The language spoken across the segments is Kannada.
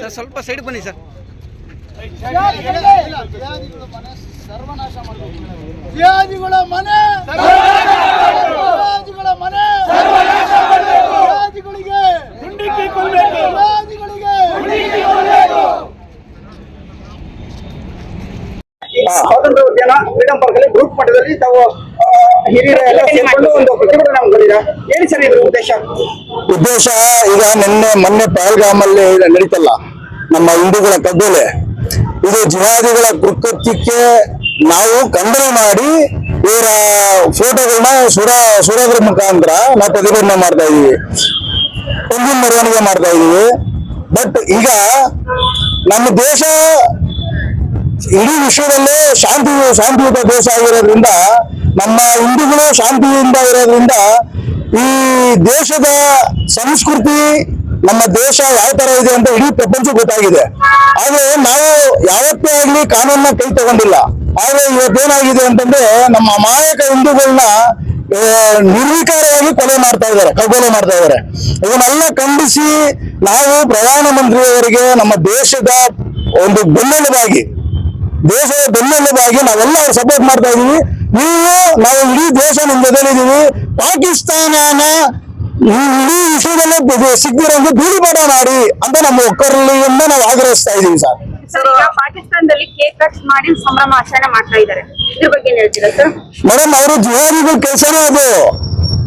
ಸರ್ ಸ್ವಲ್ಪ ಸೈಡ್ ಬನ್ನಿ ಸರ್. ಸರ್ವನಾಶ ಮಾಡಬೇಕು ಜಿಹಾದಿಗಳ ಮನೆ ಜಿಹಾದಿಗಳ ಮನೆ ಸರ್ವನಾಶ ಮಾಡಬೇಕು? ಜಿಹಾದಿಗಳಿಗೆ ಗುಂಡಿಕ್ಕಿ ಕೊಲ್ಲಬೇಕು ಜಿಹಾದಿಗಳಿಗೆ ಗುಂಡಿಕ್ಕಿ ಕೊಲ್ಲಬೇಕು ಸ್ವಾತಂತ್ರ್ಯ ಉದ್ಯಾನ ಫ್ರೀಡಂ ಪಾರ್ಕ್ ಅಲ್ಲಿ ಗ್ರೂಪ್ ಮಟ್ಟದಲ್ಲಿ ತಾವು ಹಿರಿಯರ ಎಲ್ಲ ಸೇರ್ಕೊಂಡು ಒಂದು ಪ್ರತಿಭಟನೆ ಹಮ್ಮಿಕೊಂಡಿದ್ದೀರಾ ಹೇಳಿ ಸರ್ ಇದ್ರ ಉದ್ದೇಶ? ಉದ್ದೇಶ ಈಗ ನಿನ್ನೆ ಮೊನ್ನೆ ಪಹಲ್ಗಾಮಲ್ಲಿ ನಡೀತಲ್ಲ ನಮ್ಮ ಹಿಂದೂಗಳ ಕಗ್ಗೊಲೆ ಇದು ಜಿಹಾದಿಗಳ ಕೃತ್ಯಕ್ಕೆ ನಾವು ಖಂಡನೆ ಮಾಡಿ ಇವರ ಫೋಟೋಗಳನ್ನ ಸುಡ ಸುಡೋದ್ರ ಮುಖಾಂತರ ನಾವು ಪ್ರತಿಭಟನೆ ಮಾಡ್ತಾ ಇದೀವಿ. ಒಂದು ಮೆರವಣಿಗೆ ಮಾಡ್ತಾ ಇದೀವಿ. ಬಟ್ ಈಗ ನಮ್ಮ ದೇಶ ಇಡೀ ವಿಶ್ವದಲ್ಲೇ ಶಾಂತಿ, ಶಾಂತಿಯುತ ದೇಶ ಆಗಿರೋದ್ರಿಂದ, ನಮ್ಮ ಹಿಂದೂಗಳು ಶಾಂತಿಯಿಂದ ಇರೋದ್ರಿಂದ ಈ ದೇಶದ ಸಂಸ್ಕೃತಿ, ನಮ್ಮ ದೇಶ ಯಾವ ತರ ಇದೆ ಅಂತ ಇಡೀ ಪ್ರಪಂಚ ಗೊತ್ತಾಗಿದೆ. ಆದ್ರೆ ನಾವು ಯಾವತ್ತೇ ಆಗ್ಲಿ ಕಾನೂನ ಕೈ ತಗೊಂಡಿಲ್ಲ. ಆದ್ರೆ ಇವತ್ತೇನಾಗಿದೆ ಅಂತಂದ್ರೆ ನಮ್ಮ ಅಮಾಯಕ ಹಿಂದೂಗಳನ್ನ ನಿರ್ವಿಕಾರವಾಗಿ ಕೊಲೆ ಮಾಡ್ತಾ ಇದ್ದಾರೆ ಕಳ್ಕೊಲೆ ಮಾಡ್ತಾ ಇದ್ದಾರೆ. ಇದನ್ನೆಲ್ಲ ಖಂಡಿಸಿ ನಾವು ಪ್ರಧಾನಮಂತ್ರಿಯವರಿಗೆ ನಮ್ಮ ದೇಶದ ಒಂದು ಬೆನ್ನೆಲುಬಾಗಿ ದೇಶದ ಬೆನ್ನೆಲುಬಾಗಿ ನಾವೆಲ್ಲ ಸಪೋರ್ಟ್ ಮಾಡ್ತಾ ಇದೀವಿ ನೀವು ನಾವು ಇಡೀ ದೇಶ ನಿಮ್ ಜೊತೆಲಿದ್ದೀವಿ ಪಾಕಿಸ್ತಾನನ ಇಡೀ ವಿಷಯದಲ್ಲಿ ಬ- ಭೂಮಿ ಮಾಡಿ ಅಂತ ನಮ್ಮ ಒಕ್ಕರಲಿಯಿಂದ ನಾವು ಆಗ್ರಹಿಸ್ತಾ ಇದೀವಿ ಸರ್. ಪಾಕಿಸ್ತಾನದಲ್ಲಿ ಕೇಕ್ ಕಟ್ ಮಾಡಿ ಸಂಭ್ರಮ ಆಚರಣೆ ಮಾಡ್ತಾ ಇದ್ದಾರೆ. ಇದ್ರ ಬಗ್ಗೆ ಹೇಳ್ತೀರಾ ಸರ್? ಮೇಡಮ್ ಅವರು ಜಿಹಾದಿಗಳ ಕೆಲಸನೇ ಅದು.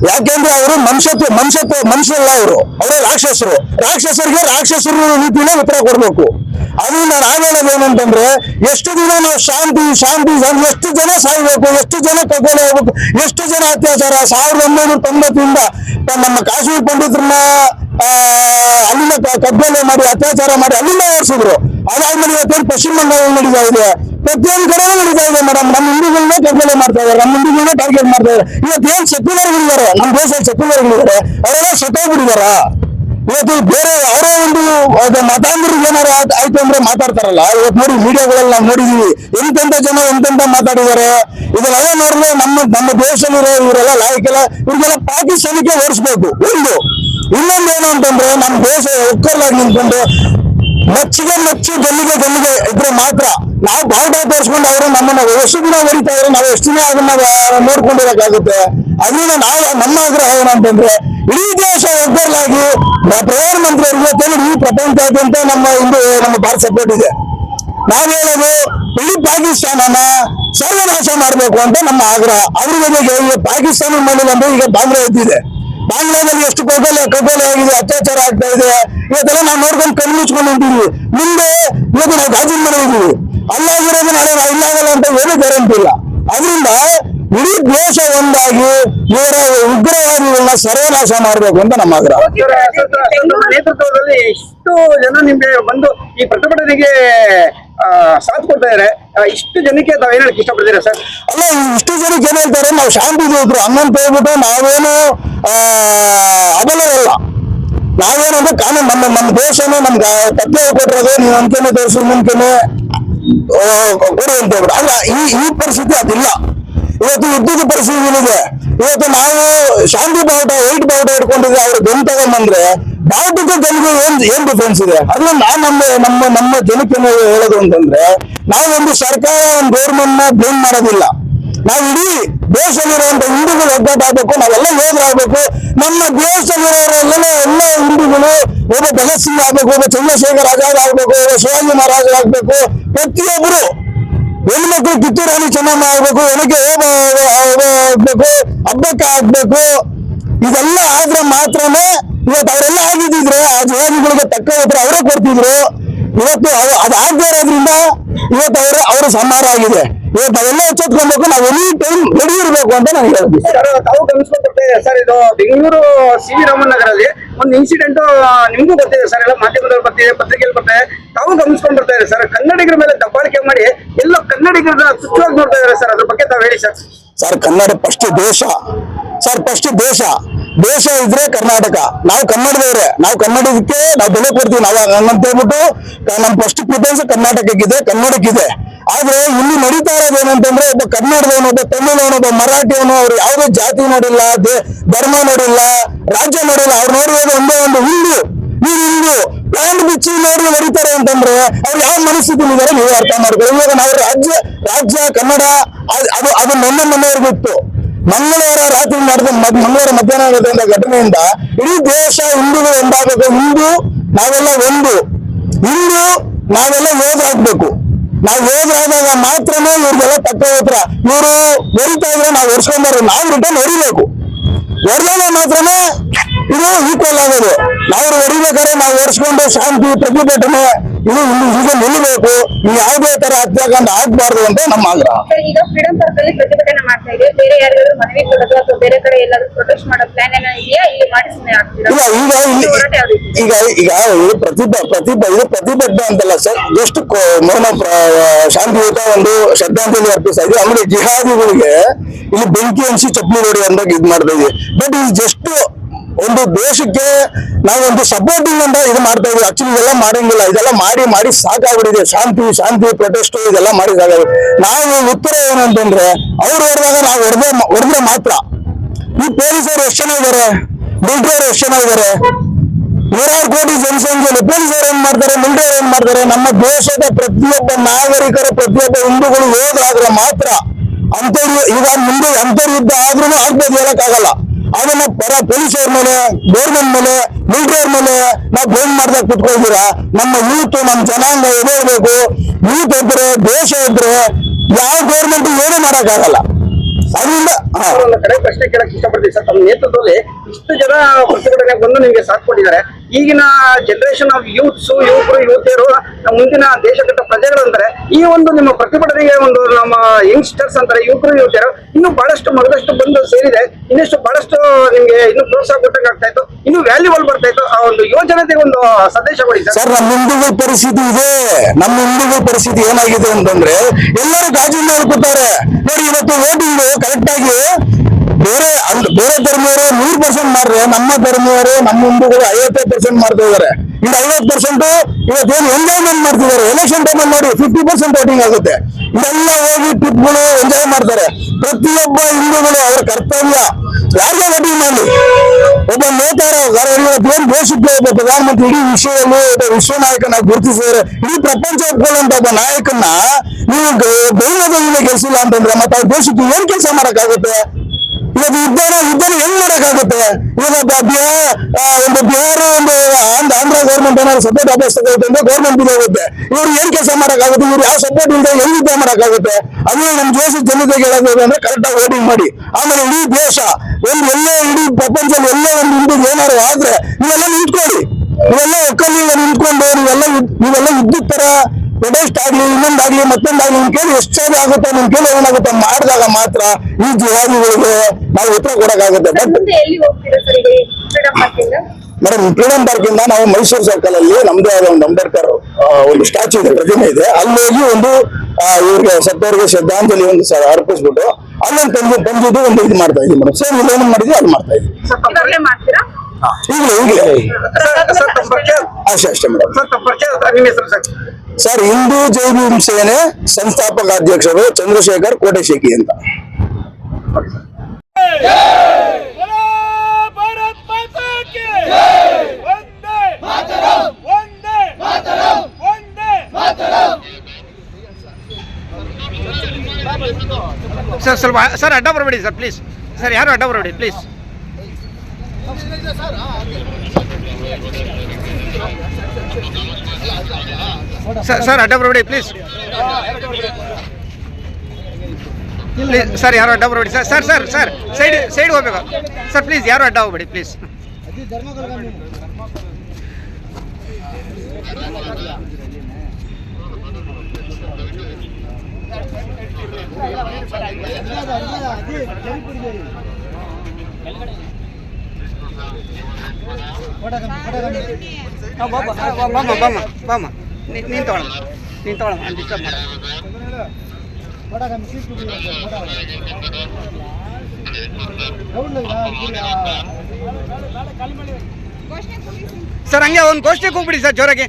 ಯಾಕೆಂದ್ರೆ ಅವರು ಮನುಷ್ಯತ್ವ ಮನುಷ್ಯತ್ವ ಮನುಷ್ಯರಲ್ಲ ಅವರು. ಅವರು ರಾಕ್ಷಸರು. ರಾಕ್ಷಸರಿಗೆ ರಾಕ್ಷಸರು ನೀತಿನ ಉತ್ತರ ಕೊಡ್ಬೇಕು. ಅದರಿಂದ ನಾವು ಹೇಳೋದು ಏನಂತಂದ್ರೆ ಎಷ್ಟು ದಿನ ನಾವು ಶಾಂತಿ ಶಾಂತಿ ಎಷ್ಟು ಜನ ಸಾಯ್ಬೇಕು, ಎಷ್ಟು ಜನ ಕೊಲೆ ಹೋಗ್ಬೇಕು ಎಷ್ಟು ಜನ ಅತ್ಯಾಚಾರ, ಸಾವಿರದ ಒಂಬೈನೂರ ತೊಂಬತ್ತರಿಂದ ನಮ್ಮ ಕಾಶ್ಮೀರ ಪಂಡಿತರನ್ನ ಅಲ್ಲಿನ ಅಲ್ಲಿಂದ ಕ- ಕಗ್ಗೊಲೆ ಮಾಡಿ, ಅತ್ಯಾಚಾರ ಮಾಡಿ ಅಲ್ಲಿಂದ ಓಡಿಸಿದ್ರು. ಅದಾದ್ಮೇಲೆ ಇವತ್ತೇನು ಪಶ್ಚಿಮ ಬಂಗಾಳ ನಡೀತಾ ಇದೆ. ಪ್ರತಿಯೊಂದು ಕಡೆ ನಡೀತಾ ಇದೆ ಮೇಡಮ್. ನಮ್ಮ ಹಿಂದೂಗಳನ್ನ ಕಗ್ಗೊಲೆ ಮಾಡ್ತಾ ಇದ್ದಾರೆ. ನಮ್ಮ ಹಿಂದೂಗಳನ್ನ ಟಾರ್ಗೆಟ್ ಮಾಡ್ತಾ ಇದ್ದಾರೆ. ಇವತ್ತೇನ್ ಸೆಕ್ಯುಲರ್ಗಳಿದ್ದಾರೆ ನಮ್ಮ ದೇಶದಲ್ಲಿ ಸೆಕ್ಯುಲರ್ಗಳಿದ್ದಾರೆ ಅವರೆಲ್ಲ ಸತ್ತೋಗ್ಬಿಟ್ಟಿದಾರ ಇವತ್ತು ಬೇರೆ ಯಾರೋ ಒಂದು, ಅದು ಜನರು ಆಯ್ತು ಅಂದ್ರೆ ಮಾತಾಡ್ತಾರಲ್ಲ. ಇವತ್ತು ನೋಡಿ ವಿಡಿಯೋಗಳೆಲ್ಲ ನಾವು ನೋಡಿದೀವಿ ಎಂತೆಂತ ಜನ ಎಂತೆಂತ ಮಾತಾಡಿದ್ದಾರೆ. ಇದೆಲ್ಲ ನೋಡಿದ್ರೆ ನಮ್ಮ ನಮ್ಮ ದೇಶದಲ್ಲಿರೋ ಇವರೆಲ್ಲ ಲಾಯಕ್ಕೆಲ್ಲ ಇವ್ರಿಗೆಲ್ಲ ಪಾಕಿಸ್ತಾನಕ್ಕೆ ಓಡಿಸ್ಬೇಕು. ಒಂದು. ಇನ್ನೊಂದು ಏನು ಅಂತಂದ್ರೆ ನಮ್ಮ ದೇಶ ಒಕ್ಕರ್ಲಾಗಿ ನಿಂತ್ಕೊಂಡು ಮಚ್ಚಿಗೆ ಮೆಚ್ಚು, ಗೆಲ್ಲಿಗೆ ಗೆಲ್ಲಿಗೆ ಇದ್ರೆ ಮಾತ್ರ. ನಾವು ಬಾವುಟ ತೋರಿಸ್ಕೊಂಡು ಅವರು ನಮ್ಮನ್ನ ಎಷ್ಟು ದಿನ ಹೊಡಿತಾ ಇದ್ರೆ, ನಾವು ಎಷ್ಟು ದಿನ ಅದನ್ನ ನೋಡ್ಕೊಂಡಿರಕ್ಕಾಗುತ್ತೆ. ಅದರಿಂದ ನಾವು ನಮ್ಮ ಆಗ್ರಹ ಏನಂತಂದ್ರೆ ಇಡೀ ದೇಶ ಒಗ್ಗರಲಾಗಿ ಪ್ರಧಾನಮಂತ್ರಿ ಅವರಿಗೆ ಈ ಪ್ರಪಂಚಾದ್ಯಂತ ನಮ್ಮ ಹಿಂದೂ, ನಮ್ಮ ಭಾರತ ಸಪೋರ್ಟ್ ಇದೆ. ಹೇಳೋದು ಇಡೀ ಪಾಕಿಸ್ತಾನನ ಸರ್ವನಾಶ ಮಾಡಬೇಕು ಅಂತ ನಮ್ಮ ಆಗ್ರಹ. ಅದ್ರ ಜೊತೆಗೆ ಪಾಕಿಸ್ತಾನ ಮಾಡಿಲ್ಲ ಈಗ ಬಾಂಗ್ಲಾ ಎದ್ದಿದೆ. ಬಾಂಗ್ಲಾದಲ್ಲಿ ಎಷ್ಟು ಕಗ್ಗೊಲೆ ಕಗ್ಗೊಲೆ ಆಗಿದೆ ಅತ್ಯಾಚಾರ ಆಗ್ತಾ ಇದೆ, ಇವತ್ತೆಲ್ಲ ನಾವು ನೋಡ್ಕೊಂಡು ಕಣ್ಣು ಮುಚ್ಕೊಂಡು ನಿಂತಿದ್ವಿ. ಮುಂದೆ ಇವತ್ತು ನಾವು ಗಾಜಿನ ಮನೆ ಇದೀವಿ ಅಲ್ಲಾಗಿರೋದು ನಾಳೆ ನಾವು ಇಲ್ಲಾಗಲ್ಲ ಅಂತ ಏನು ಗ್ಯಾರಂಟಿ ಇಲ್ಲ. ಅದರಿಂದ ಇಡೀ ದೇಶ ಒಂದಾಗಿ ಇವರ ಉಗ್ರವಾದಿಗಳನ್ನ ಸರ್ವನಾಶ ಮಾಡಬೇಕು ಅಂತ ನಮ್ಮ ಆಗ್ರಹ. ನೇತೃತ್ವದಲ್ಲಿ ಎಷ್ಟು ಜನ ನಿಮ್ಗೆ ಬಂದು ಈ ಪ್ರತಿಭಟನೆಗೆ ಸಾಥ್ ಕೊಡ್ತಾ ಇದ್ದಾರೆ ಇಷ್ಟು ಜನಕ್ಕೆ ನಾವು ಏನ್ ಹೇಳಕ್ ಇಷ್ಟಪಡ್ತೀರಾ ಸರ್? ಅಲ್ಲ ಇಷ್ಟು ಜನಕ್ಕೆ ಏನ್ ಹೇಳ್ತಾರೆ ನಾವು ಶಾಂತಿ ದೂತರು ಹಂಗಂತ ಹೇಳ್ಬಿಟ್ಟು ನಾವೇನು ಆ, ಅಬಲರಲ್ಲ ನಾವೇನಂದ್ರೆ ಕಾನೂನು ನಮ್ಮ ನಮ್ಮ ದೇಶನೇ ನಮ್ಗೆ ತಪ್ಪೆ ಕೊಟ್ಟಿರೋದು ನೀವು ಅಂಕೆನೆ ತೋರಿಸಿ ಮುಂಚೆನೆ ಕೊಡು ಅಂತ ಹೇಳ್ಬಿಟ್ಟು. ಅಲ್ಲ ಈ ಈ ಪರಿಸ್ಥಿತಿ ಅದಿಲ್ಲ. ಇವತ್ತು ಯುದ್ಧದ ಪರಿಸ್ಥಿತಿ ಏನಿದೆ? ಇವತ್ತು ನಾವು ಶಾಂತಿ ಬಾವುಟ ವೈಟ್ ಬಾವುಟ ಇಟ್ಕೊಂಡಿದ್ರೆ ಅವ್ರು ಬೆನ್ ತಗೊಂಬಂದ್ರೆ ಬಾವುಟಕ್ಕೂ ಗನ್ಗೂ ಏನ್ ಏನ್ ಡಿಫ್ರೆನ್ಸ್ ಇದೆ? ಅದನ್ನ ನಾವು ನಮ್ಮ ನಮ್ಮ ನಮ್ಮ ಜನಕ್ಕೆ ಹೇಳೋದು ಅಂತಂದ್ರೆ ನಾವೊಂದು ಸರ್ಕಾರ, ಒಂದು ಗೌರ್ಮೆಂಟ್ನ ಬ್ಲೇಮ್ ಮಾಡೋದಿಲ್ಲ. ನಾವು ಇಡೀ ದೇಶದಲ್ಲಿರುವಂತ ಹಿಂದೂಗಳು ಒಗ್ಗಟ್ಟಾಗಬೇಕು ನಾವೆಲ್ಲ ಯೋಧರಾಗಬೇಕು ನಮ್ಮ ದೇಶದಲ್ಲಿರೋರೆಲ್ಲ ಎಲ್ಲ ಹಿಂದೂಗಳು ಒಬ್ಬ ಭಗತ್ ಸಿಂಗ್ ಆಗ್ಬೇಕು, ಒಬ್ಬ ಚಂದ್ರಶೇಖರ್ ಆಜಾದ್ ಆಗ್ಬೇಕು, ಒಬ್ಬ ಶಿವಾಜಿ ಮಹಾರಾಜ್ ಆಗ್ಬೇಕು. ಪ್ರತಿಯೊಬ್ಬರು ಹೆಣ್ಮಕ್ಳು ಕಿತ್ತೂರು ರಾಣಿ ಚೆನ್ನಮ್ಮ ಆಗ್ಬೇಕು ಒನಕೆ ಆಗ್ಬೇಕು, ಹಬ್ಬಕ್ಕೆ ಆಗ್ಬೇಕು. ಇದೆಲ್ಲ ಆದ್ರೆ ಮಾತ್ರನೇ ಇವತ್ತು ಅವರೆಲ್ಲ ಆಗಿದ್ದಿದ್ರೆ, ಆ ಜವಾನಿಗಳಿಗೆ ತಕ್ಕ ಉತ್ತರ ಅವರೇ ಕೊಡ್ತಿದ್ರು. ಇವತ್ತು ಅದು ಆಗದೆ ಇರೋದ್ರಿಂದ ಇವತ್ತು ಅವರ ಅವರ ಸಂಹಾರ ಆಗಿದೆ. ಇವತ್ತು ನಾವೆಲ್ಲ ಎಚ್ಚೆತ್ಕೊಬೇಕು ನಾವು ಎನಿ ಟೈಮ್ ರೆಡಿ ಇರಬೇಕು ಅಂತ ನಾನು ಹೇಳ್ತೀನಿ. ತಾವು ಗಮನಿಸ್ಕೊಂಡು ಇದೆ ಸರ್ ಇದು ಬೆಂಗಳೂರು ಸಿ ವಿ ರಾಮನ್ ನಗರಲ್ಲಿ ಒಂದು ಇನ್ಸಿಡೆಂಟ್ ನಿಮಗೂ ಬರ್ತಿದೆ ಸರ್ ಎಲ್ಲ ಮಾಧ್ಯಮದವ್ರು ಬರ್ತಿದೆ ಪತ್ರಿಕೆಯಲ್ಲಿ ಬರ್ತಾರೆ ತಾವು ಗಮನಿಸ್ಕೊಂಡು ಬರ್ತಾ ಇದೆ ಸರ್ ಕನ್ನಡಿಗರ ಮೇಲೆ ದಬ್ಬಾಳಿಕೆ ಮಾಡಿ ಎಲ್ಲ ಕನ್ನಡಿಗರನ್ನ ತುಚ್ಛವಾಗಿ ನೋಡ್ತಾ ಇದ್ದಾರೆ ಸರ್ ಅದ್ರ ಬಗ್ಗೆ ತಾವು ಹೇಳಿ ಸರ್. ಸರ್ ಕನ್ನಡ ಫಸ್ಟ್ ದೇಶ. ಸರ್ ಫಸ್ಟ್ ದೇಶ. ದೇಶ ಇದ್ರೆ ಕರ್ನಾಟಕ. ನಾವು ಕನ್ನಡದವ್ರೆ. ನಾವು ಕನ್ನಡದಕ್ಕೆ ನಾವು ಬೆಲೆ ಕೊಡ್ತೀವಿ. ನಾವು ಹಂಗಂತ ಹೇಳ್ಬಿಟ್ಟು ನಮ್ಮ ಫಸ್ಟ್ ಪ್ರಿಫರೆನ್ಸ್ ಕರ್ನಾಟಕಕ್ಕಿದೆ ಕನ್ನಡಕ್ಕಿದೆ. ಆದ್ರೆ ಇಲ್ಲಿ ನಡೀತಾ ಇರೋದು ಏನಂತಂದ್ರೆ ಒಬ್ಬ ಕನ್ನಡದವನು, ಒಬ್ಬ ತಮಿಳವನು ಒಬ್ಬ ಮರಾಠಿಯವನು, ಅವ್ರು ಯಾವುದೇ ಜಾತಿ ನೋಡಿಲ್ಲ ಧರ್ಮ ನೋಡಿಲ್ಲ, ರಾಜ್ಯ ನೋಡಿಲ್ಲ, ಅವ್ರು ನೋಡಿರೋದು ಒಂದೇ ಒಂದು ಹಿಂದೂ, ನೀವು ಹಿಂದೂ ಪ್ಲಾಂಟ್ ಬಿಚ್ಚಿ ನೋಡಿ ನಡೀತಾರೆ ಅಂತಂದ್ರೆ ಅವ್ರು ಯಾವ ಮನಸ್ಥಿತಿ ಇದ್ದಾರೆ ನೀವು ಅರ್ಥ ಮಾಡ್ಕೊಳ್ಳಿ. ಇವಾಗ ನಾವು ರಾಜ್ಯ ರಾಜ್ಯ, ಕನ್ನಡ, ಅದ್- ಅದು ಮೊನ್ನೆ ಮೊನ್ನೆವರೆಗೂ ಇತ್ತು ಮಂಗಳವಾರ ರಾತ್ರಿ ನಡೆದ ಮಂಗಳವಾರ ಮಧ್ಯಾಹ್ನ ನಡೆದ ಘಟನೆಯಿಂದ ಇಡೀ ದೇಶ ಹಿಂದೂಗಳು ಒಂದಾಗಬೇಕು. ಹಿಂದೂ, ನಾವೆಲ್ಲ ಒಂದು. ಹಿಂದೂ, ನಾವೆಲ್ಲ ಯೋಧರಾಗ್ಬೇಕು. ನಾವು ಹೋದಾಗ ಮಾತ್ರನೇ ಇವ್ರಿಗೆಲ್ಲ ತಕ್ಕ ಹತ್ರ ಇವರು ಹೊರಿತಾ ಇದ್ರೆ ನಾವು ಹೊಡ್ಸ್ಕೊಂಬಾರ್ದು ನಾವು ರಿಟರ್ನ್ ಹೊಡಿಬೇಕು. ಹೊಡೆದಾಗ ಮಾತ್ರನೇ ಇದು ಈಕ್ವಲ್ ಆಗೋದು. ನಾವು ಹೊಡಿಬೇಕಾದ್ರೆ ನಾವು ಹೊಡ್ಸ್ಕೊಂಡು ಶಾಂತಿ, ಪ್ರತಿಭಟನೆ ಇದು ಇಲ್ಲಿ ಹೀಗೆ ನಿಲ್ಲಬೇಕು. ನೀವು ಯಾವುದೇ ತರ ಹತ್ಯಾಕಾಂಡ ಆಗ್ಬಾರ್ದು ಅಂತ ನಮ್ಮ ಆಗ್ರಹ. ಈಗ ಫ್ರೀಡಂ ಪಾರ್ಕ್ ಅಲ್ಲಿ ಪ್ರತಿಭಟನೆ ಮಾಡ್ತಾ ಇದೆ ಬೇರೆ ಯಾರಿಗಾದ್ರು ಮನವಿ ಕೊಡೋದು ಅಥವಾ ಬೇರೆ ಕಡೆ ಎಲ್ಲಾದ್ರೂ ಪ್ರೊಟೆಸ್ಟ್ ಮಾಡೋ ಪ್ಲಾನ್ ಏನೋ ಇದೆಯಾ? ಇಲ್ಲಿ ಮಾಡಿ ಸುಮ್ಮನೆ ಇಲ್ಲ ಈಗ ಇಲ್ಲಿ? ಈಗ ಈಗ ಇದು ಪ್ರತಿಭ ಪ್ರತಿಭ ಇದು ಪ್ರತಿಭಟನೆ ಅಂತಲ್ಲ ಸರ್. ಜಸ್ಟ್ ಮೌನ ಶಾಂತಿಯುತ ಒಂದು ಶ್ರದ್ಧಾಂಜಲಿ ಅರ್ಪಿಸ್ತಾ ಇದೆ ಆಮೇಲೆ ಜಿಹಾದಿಗಳಿಗೆ ಇಲ್ಲಿ ಬೆಂಕಿ ಹಂಚಿ ಚಪ್ಪಲಿ ಹೊಡೆಯುವಂತ ಅಂದಾಗ ಇದು ಮಾಡ್ತಾ ಇದೆ ಬಟ್ ಇದು ಜಸ್ಟ್ ಒಂದು ದೇಶಕ್ಕೆ ನಾವೊಂದು ಸಪೋರ್ಟಿಂಗ್ ಅಂತ ಇದು ಮಾಡ್ತಾ ಇದ್ದೀವಿ. ಆಕ್ಚುಲಿ ಇದೆಲ್ಲ ಮಾಡಂಗಿಲ್ಲ. ಇದೆಲ್ಲ ಮಾಡಿ ಮಾಡಿ ಸಾಕಾಗ್ಬಿಟ್ಟಿದೆ. ಶಾಂತಿ ಶಾಂತಿ ಪ್ರೊಟೆಸ್ಟ್ ಇದೆಲ್ಲ ಮಾಡಿದಾಗ ನಾವು ಉತ್ತರ ಏನು ಏನಂತಂದ್ರೆ ಅವ್ರು ಹೊಡೆದಾಗ ನಾವು ಹೊಡೆದ್ರೆ ಹೊಡೆದ್ರೆ ಮಾತ್ರ. ಈ ಪೊಲೀಸರು ಎಷ್ಟು ಜನ ಇದಾರೆ? ಮಿಲಿಟರಿ ಎಷ್ಟು ಜನ ಇದಾರೆ? ನೂರಾರು ಕೋಟಿ ಜನಸಂಖ್ಯೆಯಲ್ಲಿ ಪೊಲೀಸರು ಏನ್ ಮಾಡ್ತಾರೆ? ಮಿಲಿಟರಿ ಏನ್ ಮಾಡ್ತಾರೆ? ನಮ್ಮ ದೇಶದ ಪ್ರತಿಯೊಬ್ಬ ನಾಗರಿಕರ, ಪ್ರತಿಯೊಬ್ಬ ಹಿಂದೂಗಳು ಯೋಧರಾದ್ರೆ ಮಾತ್ರ. ಅಂತರ್ ಈಗ ಮುಂದೆ ಅಂತರ್ಯುದ್ಧ ಆದ್ರೂ ಆಗ್ಬೋದು, ಹೇಳಕ್ಕಾಗಲ್ಲ. ಅದನ್ನ ಪರ ಪೊಲೀಸರ ಮೇಲೆ ಗೌರ್ಮೆಂಟ್ ಮೇಲೆ ಮಿಲಿಟರಿ ಮೇಲೆ ನಾವು ಬ್ಲೇಮ್ ಮಾಡ್ದಾಗ ಕುತ್ಕೊಳ್ತೀರಾ? ನಮ್ಮ ಯೂತ್ ನಮ್ಮ ಜನಾಂಗ ಎದೇಳ್ಬೇಕು ಯೂತ್ ಇದ್ರೆ, ದೇಶ ಇದ್ರೆ ಯಾವ ಗೌರ್ಮೆಂಟ್ ಏನೂ ಮಾಡೋಕ್ಕಾಗಲ್ಲ. ಅದರಿಂದ ಕಡೆ ಪ್ರಶ್ನೆ ಕೇಳಕ್ ಇಷ್ಟಪಡ್ತೀವಿ ಸರ್. ತಮ್ಮ ನೇತೃತ್ವದಲ್ಲಿ ಇಷ್ಟು ಜನ ಪ್ರತಿಭಟನೆ ಬಂದು ನಿಮ್ಗೆ ಸಾಥ್ ಕೊಟ್ಟಿದ್ದಾರೆ. ಈಗಿನ ಜನರೇಷನ್ ಆಫ್ ಯೂತ್ಸ್ ಯುವಕರು, ಯುವತಿಯರು ಮುಂದಿನ ದೇಶ ಕಟ್ಟ ಪ್ರಜೆಗಳು ಅಂತಾರೆ ಈ ಒಂದು ನಿಮ್ಮ ಪ್ರತಿಭಟನೆಗೆ ಒಂದು ನಮ್ಮ ಯಂಗ್ಸ್ಟರ್ಸ್ ಅಂತಾರೆ, ಯುವಕರು, ಯುವತಿಯರು, ಇನ್ನು ಬಹಳಷ್ಟು ಮಗದಷ್ಟು ಬಂದು ಸೇರಿದೆ. ಇನ್ನಷ್ಟು ಬಹಳಷ್ಟು ನಿಮ್ಗೆ ಇನ್ನು ಪ್ರೋತ್ಸಾಹ ಕೊಟ್ಟಂಗೆ ಆಗ್ತಾ ಇತ್ತು. ಇನ್ನು ವ್ಯಾಲ್ಯೂಬಲ್ ಬರ್ತಾ ಇತ್ತು. ಆ ಒಂದು ಯುವಜನತೆಗೆ ಒಂದು ಸಂದೇಶ ಕೊಡಿ ಸರ್. ನಮ್ಮ ಹಿಂದೂಗಳ ಪರಿಸ್ಥಿತಿ ಇದೆ. ನಮ್ಮ ಹಿಂದೂಗಳ ಪರಿಸ್ಥಿತಿ ಏನಾಗಿದೆ ಅಂತಂದ್ರೆ, ಎಲ್ಲರೂ ಗಾಜಿನ ಹೇಳ್ಕೊತಾರೆ ನೋಡಿ, ಇವತ್ತು ವೋಟಿಂಗ್ ಕರೆಕ್ಟ್ ಆಗಿ ಬೇರೆ ಅಂದ್ರೆ ಬೇರೆ ಧರ್ಮೀಯರು ನೂರ್ ಪರ್ಸೆಂಟ್ ಮಾಡ್ರೆ, ನಮ್ಮ ಧರ್ಮೀಯರು ನಮ್ಮ ಹಿಂದೂಗಳು ಐವತ್ತೈದು ಪರ್ಸೆಂಟ್ ಮಾಡ್ತಾ ಇದಾರೆ ಇನ್ನು ಐವತ್ತು ಪರ್ಸೆಂಟ್ ಇವತ್ತೇನು ಎಂಜಾಯ್ಮೆಂಟ್ ಮಾಡ್ತಿದ್ದಾರೆ? ಎಲೆಕ್ಷನ್ ಟೈಮಲ್ಲಿ ನೋಡಿ ಫಿಫ್ಟಿ ಪರ್ಸೆಂಟ್ ವೋಟಿಂಗ್ ಆಗುತ್ತೆ. ಇದೆಲ್ಲ ಹೋಗಿ ಟ್ರಿಪ್ಗಳು ಎಂಜಾಯ್ ಮಾಡ್ತಾರೆ. ಪ್ರತಿಯೊಬ್ಬ ಹಿಂದೂಗಳು ಅವ್ರ ಕರ್ತವ್ಯ. ಯಾರಿಗೂ ವೋಟಿಂಗ್ ಮಾಡಲಿ ಒಬ್ಬ ನೇತಾರ ಇವತ್ತೇನು ದೇಶಕ್ಕೆ ಒಬ್ಬ ಪ್ರಧಾನಮಂತ್ರಿ ಇಡೀ ಒಬ್ಬ ವಿಶ್ವ ನಾಯಕನ ಗುರುತಿಸಿದ್ರೆ ಇಡೀ ಪ್ರಪಂಚ ಒಪ್ಕೊಳ್ಳುವಂತ ಒಬ್ಬ ನಾಯಕನ್ನ ನೀವು ಬಹುಮತದಿಂದ ಗೆಲ್ಸಿಲ್ಲ ಅಂತಂದ್ರೆ ಮತ್ತೆ ದೇಶಕ್ಕೆ ಏನ್ ಕೆಲಸ ಮಾಡಕ್ಕಾಗುತ್ತೆ? ಇವತ್ತು ಯುದ್ಧನ ಯುದ್ಧನ ಹೆಂಗ್ ಮಾಡಕ್ಕಾಗುತ್ತೆ ಇವಾಗ ಒಬ್ಬ ಬಿಹಾರ ಆ, ಒಂದು ಬಿಹಾರ ಒಂದು ಆಂಧ್ರ ಆಂಧ್ರ ಗೌರ್ಮೆಂಟ್ ಏನಾದ್ರು ಸಪೋರ್ಟ್ ವಾಪಸ್ ತಗೋಗುತ್ತೆ ಅಂದ್ರೆ ಗೌರ್ಮೆಂಟ್ ಹೋಗುತ್ತೆ ಇವ್ರು ಏನ್ ಕೆಲಸ ಮಾಡಕ್ಕಾಗುತ್ತೆ ಇವ್ರು ಯಾವ ಸಪೋರ್ಟ್ ಇಲ್ಲದೆ ಎಲ್ಲಿ ಯುದ್ಧ ಮಾಡಕ್ಕಾಗುತ್ತೆ ಅದು ನಮ್ಮ ದೇಶದ ಜನತೆಗೆ ಹೇಳೋದು ಅಂದ್ರೆ ಕರೆಕ್ಟ್ ಆಗಿ ವೋಟಿಂಗ್ ಮಾಡಿ ಆಮೇಲೆ ಇಡೀ ದೇಶ ಒಂದು ಎಲ್ಲೇ ಇಡೀ ಪ್ರಪಂಚದಲ್ಲಿ ಎಲ್ಲೇ ಒಂದು ಹಿಂದೂ ಏನಾದ್ರು ಆದ್ರೆ ನೀವೆಲ್ಲ ನಿಂತ್ಕೊಳ್ಳಿ ನೀವೆಲ್ಲ ಒಕ್ಕಲಿಗೆ ನಿಂತ್ಕೊಂಡು ನೀವೆಲ್ಲ ಯುದ್- ನೀವೆಲ್ಲ ಯುದ್ಧದ ತರ ಪ್ರೊಟೆಸ್ಟ್ ಆಗ್ಲಿ ಇನ್ನೊಂದಾಗ್ಲಿ ಮತ್ತೊಂದಾಗ್ಲಿ ನಿಮ್ ಕೇಳಿ ಎಷ್ಟು ಸೇವೆ ಆಗುತ್ತೆ ನಿಮ್ ಕೇಳಿ ಏನಾಗುತ್ತೆ ಮಾಡಿದಾಗ ಮಾತ್ರ ಈ ಜಿಹಾದಿಗಳಿಗೆ ನಾವು ಉತ್ತರ ಕೊಡಕ್ಕಾಗುತ್ತೆ. ಬಟ್ ಮೇಡಮ್ ಫ್ರೀಡಂ ಪಾರ್ಕ್ ಇಂದ? ನಾವು ಮೈಸೂರು ಸರ್ಕಲ್ ಅಲ್ಲಿ ನಮ್ದೇ ಆದ ಒಂದು ಅಂಬೇಡ್ಕರ್ ಒಂದು ಸ್ಟ್ಯಾಚು ಇದೆ ಪ್ರತಿಮೆ ಇದೆ. ಅಲ್ಲಿ ಹೋಗಿ ಒಂದು ಇವ್ರಿಗೆ ಸತ್ತವರಿಗೆ ಶ್ರದ್ಧಾಂಜಲಿ ಒಂದು ಸರ್ ಅರ್ಪಿಸ್ಬಿಟ್ಟು ಅಲ್ಲೊಂದು ತಂದು ಬಂದಿದ್ದು ಒಂದು ಇದು ಮಾಡ್ತಾ ಇದ್ದೀವಿ ಮೇಡಮ್ ಸೇಮ್ ಇಲ್ಲೇನು ಮಾಡಿದ್ವಿ ಅದು ಮಾಡ್ತಾ ಇದೀವಿ ಮಾಡ್ತೀರಾ? ಈಗಲೇ ಈಗಲೇ. ಅಷ್ಟೇ ಅಷ್ಟೇ ಮೇಡಮ್ ಸರ್, ಹಿಂದೂ ಜೈವಿಂ ಸೇನೆ ಸಂಸ್ಥಾಪಕ ಅಧ್ಯಕ್ಷರು ಚಂದ್ರಶೇಖರ್ ಕೋಟೆಶೇಖಿ ಅಂತ. ಸರ್, ಸ್ವಲ್ಪ, ಸರ್, ಅಡ್ಡ ಬರಬೇಡಿ, ಸರ್ ಪ್ಲೀಸ್ ಸರ್, ಯಾರು ಅಡ್ಡ ಬರಬೇಡಿ ಪ್ಲೀಸ್ ಸರ್ ಸರ್ ಅಡ್ಡ ಬರಬೇಡಿ ಪ್ಲೀಸ್ ಪ್ಲೀಸ್ ಸರ್ ಯಾರು ಅಡ್ಡ ಬರಬೇಡಿ sir sir sir sir side side ಹೋಗ್ಬೇಕು ಸರ್ ಪ್ಲೀಸ್ ಯಾರು ಅಡ್ಡ ಹೋಗ್ಬೇಡಿ ಪ್ಲೀಸ್ ಬಾಮ ಬಾಮ ಬಾಮ ನೀನು ನೀನು ಡಿಸ್ಟರ್ಬ್ ಸರ್ ಹಂಗೆ ಒಂದು ಗೋಷ್ಠಿ ಕೂಗ್ಬಿಡಿ ಸರ್ ಜೋರಾಗಿ.